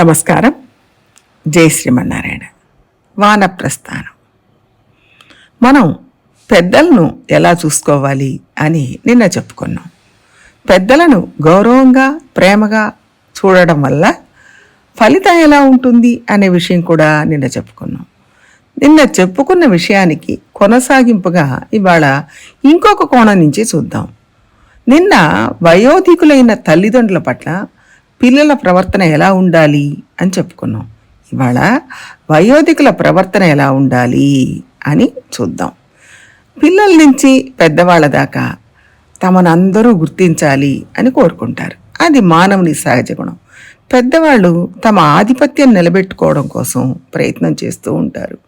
నమస్కారం. జై శ్రీమన్నారాయణ. వానప్రస్థానం. మనం పెద్దలను ఎలా చూసుకోవాలి అని నిన్న చెప్పుకున్నాం. పెద్దలను గౌరవంగా ప్రేమగా చూడడం వల్ల ఫలితం ఎలా ఉంటుంది అనే విషయం కూడా నిన్న చెప్పుకున్నాం. నిన్న చెప్పుకున్న విషయానికి కొనసాగింపుగా ఇవాళ ఇంకొక కోణం నుంచి చూద్దాం. నిన్న వయోధికులైన తల్లిదండ్రుల పట్ల పిల్లల ప్రవర్తన ఎలా ఉండాలి అని చెప్పుకున్నాం. ఇవాళ వయోధికుల ప్రవర్తన ఎలా ఉండాలి అని చూద్దాం. పిల్లల నుంచి పెద్దవాళ్ళ దాకా తమను అందరూ గుర్తించాలి అని కోరుకుంటారు. అది మానవుని సహజ గుణం. పెద్దవాళ్ళు తమ ఆధిపత్యం నిలబెట్టుకోవడం కోసం ప్రయత్నం చేస్తూ ఉంటారు.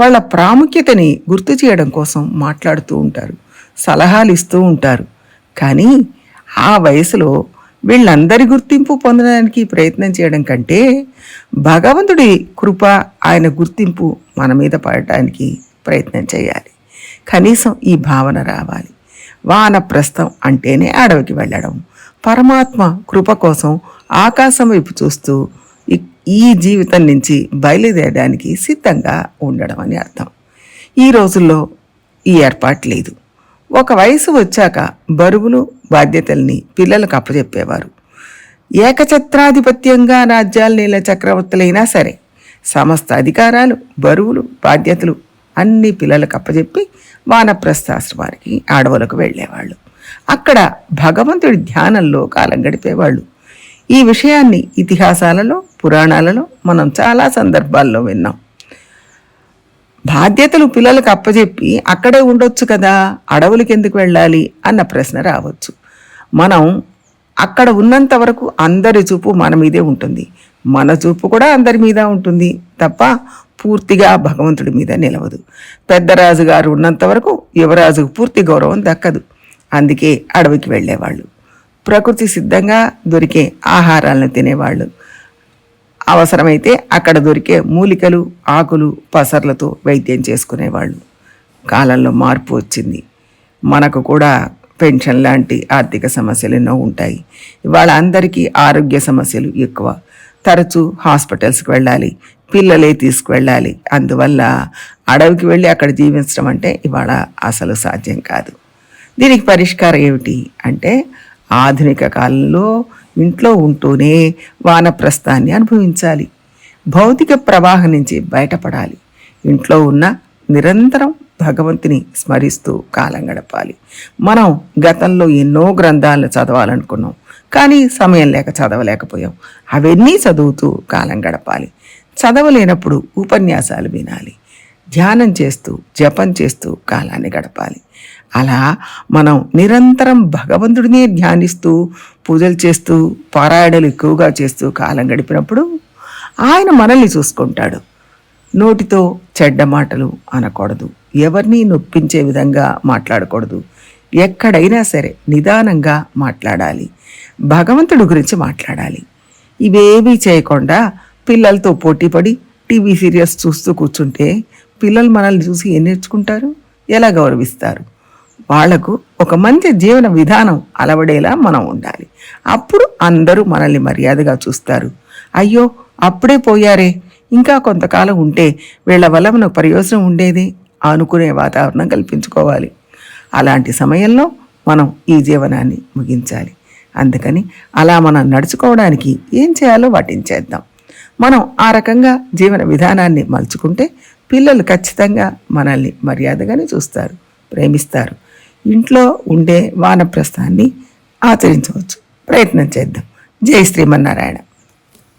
వాళ్ళ ప్రాముఖ్యతని గుర్తు చేయడం కోసం మాట్లాడుతూ ఉంటారు. సలహాలు ఇస్తూ ఉంటారు. కానీ ఆ వయసులో వీళ్ళందరి గుర్తింపు పొందడానికి ప్రయత్నం చేయడం కంటే భగవంతుడి కృప ఆయన గుర్తింపు మన మీద పడటానికి ప్రయత్నం చేయాలి. కనీసం ఈ భావన రావాలి. వానప్రస్థం అంటేనే అడవికి వెళ్ళడం. పరమాత్మ కృప కోసం ఆకాశం వైపు చూస్తూ ఈ జీవితం నుంచి బయలుదేరడానికి సిద్ధంగా ఉండడం అని అర్థం. ఈ రోజుల్లో ఈ ఏర్పాటు లేదు. ఒక వయసు వచ్చాక బరువులు బాధ్యతల్ని పిల్లలకు అప్పచెప్పేవారు ఏకఛత్రాధిపత్యంగా రాజ్యాలు నీళ్ళ చక్రవర్తులైనా సరే సమస్త అధికారాలు బరువులు బాధ్యతలు అన్ని పిల్లలకు అప్పచెప్పి వానప్రస్థాశ్రమానికి అడవులకు వెళ్ళేవాళ్ళు. అక్కడ భగవంతుడి ధ్యానంలో కాలం గడిపేవాళ్ళు. ఈ విషయాన్ని ఇతిహాసాలలో పురాణాలలో మనం చాలా సందర్భాల్లో విన్నాం. బాధ్యతలు పిల్లలకు అప్పచెప్పి అక్కడే ఉండొచ్చు కదా అడవులకి ఎందుకు వెళ్ళాలి అన్న ప్రశ్న రావచ్చు. మనం అక్కడ ఉన్నంత వరకు అందరి చూపు మన మీదే ఉంటుంది. మన చూపు కూడా అందరి మీద ఉంటుంది తప్ప పూర్తిగా భగవంతుడి మీద నిలవదు. పెద్దరాజు గారు ఉన్నంత వరకు యువరాజుకు పూర్తి గౌరవం దక్కదు. అందుకే అడవికి వెళ్ళేవాళ్ళు. ప్రకృతి సిద్ధంగా దొరికే ఆహారాలను తినేవాళ్ళు. అవసరమైతే అక్కడ దొరికే మూలికలు ఆకులు పసర్లతో వైద్యం చేసుకునేవాళ్ళు. కాలంలో మార్పు వచ్చింది. మనకు కూడా పెన్షన్ లాంటి ఆర్థిక సమస్యలు ఎన్నో ఉంటాయి. ఇవాళ అందరికీ ఆరోగ్య సమస్యలు ఎక్కువ. తరచూ హాస్పిటల్స్కి వెళ్ళాలి పిల్లలే తీసుకువెళ్ళాలి. అందువల్ల అడవికి వెళ్ళి అక్కడ జీవించడం అంటే ఇవాళ అసలు సాధ్యం కాదు. దీనికి పరిష్కారం ఏమిటి అంటే ఆధునిక కాలంలో ఇంట్లో ఉంటూనే వానప్రస్థాన్ని అనుభవించాలి. భౌతిక ప్రవాహం నుంచి బయటపడాలి. ఇంట్లో ఉన్న నిరంతరం భగవంతుని స్మరిస్తూ కాలం గడపాలి. మనం గతంలో ఎన్నో గ్రంథాలను చదవాలనుకున్నాం కానీ సమయం లేక చదవలేకపోయాం. అవన్నీ చదువుతూ కాలం గడపాలి. చదవలేనప్పుడు ఉపన్యాసాలు వినాలి. ధ్యానం చేస్తూ జపం చేస్తూ కాలాన్ని గడపాలి. అలా మనం నిరంతరం భగవంతుడినే ధ్యానిస్తూ పూజలు చేస్తూ పారాయణలు ఎక్కువగా చేస్తూ కాలం గడిపినప్పుడు ఆయన మనల్ని చూసుకుంటాడు. నోటితో చెడ్డ మాటలు అనకూడదు. ఎవరిని నొప్పించే విధంగా మాట్లాడకూడదు. ఎక్కడైనా సరే నిదానంగా మాట్లాడాలి. భగవంతుడి గురించి మాట్లాడాలి. ఇవేమీ చేయకుండా పిల్లలతో పోటీపడి టీవీ సీరియల్స్ చూస్తూ కూర్చుంటే పిల్లలు మనల్ని చూసి ఏం నేర్చుకుంటారు? ఎలా గౌరవిస్తారు? వాళ్ళకు ఒక మంచి జీవన విధానం అలవడేలా మనం ఉండాలి. అప్పుడు అందరూ మనల్ని మర్యాదగా చూస్తారు. అయ్యో అప్పుడే పోయారే. ఇంకా కొంతకాలం ఉంటే వీళ్ళ వల్ల మనకు ప్రయోజనం ఉండేది. అనుకునే వాతావరణం కల్పించుకోవాలి. అలాంటి సమయంలో మనం ఈ జీవనాన్ని ముగించాలి. అందుకని అలా మనం నడుచుకోవడానికి ఏం చేయాలో వాటిని చేద్దాం. మనం ఆ రకంగా జీవన విధానాన్ని మలుచుకుంటే పిల్లలు ఖచ్చితంగా మనల్ని మర్యాదగానే చూస్తారు ప్రేమిస్తారు. ఇంట్లో ఉండే వానప్రస్థాన్ని ఆచరించవచ్చు. ప్రయత్నం చేద్దాం. జై శ్రీమన్నారాయణ.